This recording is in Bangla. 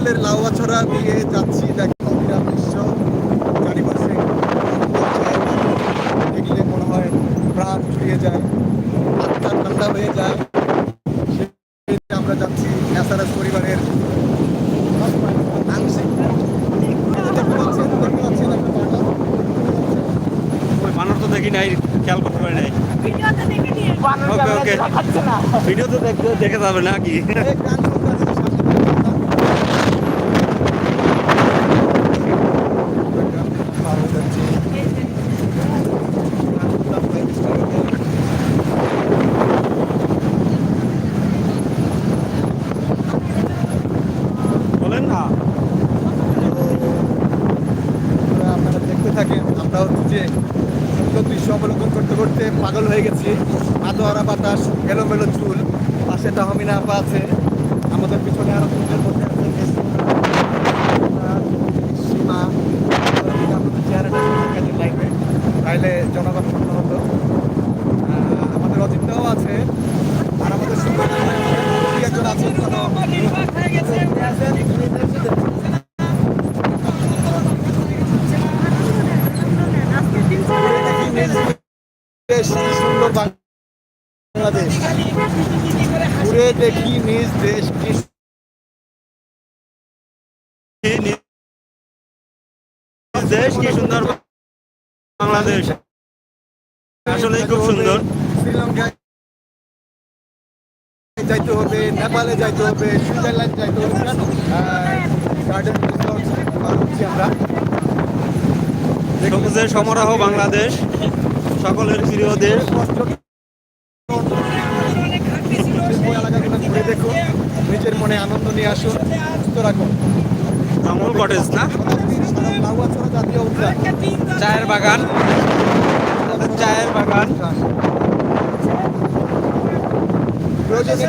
জঙ্গলের লাউয়াছড়া দিয়ে যাচ্ছি। দেখি দেখলে মনে হয় যায়। ঠান্ডা হয়ে যায়। আমরা যাচ্ছি পরিবারের। তো দেখি নাই খেয়াল করতে ভিডিও তো দেখতে দেখে যাবে নাকি যে দৃশ্য অবলোকন করতে করতে পাগল হয়ে গেছি। আদোয়ারা বাতাস, এলোমেলো চুল, পাশে তাহমিনা আপা আছে। আমাদের পিছনে আরও চুলের মধ্যে আছে সীমা। আপনাদের চেহারাটা তাহলে জনগণ ধন্য হতো আহ, আমাদের অজিতটাও আছে আর আমাদের সুন্দর দুই একজন আছে আজকের দিন দেশ কি সুন্দর বাংলাদেশ। ঘুরে দেখি নিজ দেশ কি দেশ কি সুন্দর বাংলাদেশ। আসলেই খুব সুন্দর। শ্রীলঙ্কায় যাইতে হবে নেপালে যাইতে হবে সুইজারল্যান্ড যাইতে হবে। গার্ডেন আমরা। সবুজের সমারোহ বাংলাদেশ। সকলের প্রিয় দেশ ঘুরে দেখুন নিজের মনে আনন্দ নিয়ে আসুন সুস্থ রাখুন। আমুল কটেজ না? জাতীয় উদ্যান চায়ের বাগান। চায়ের বাগান। প্রয়োজনে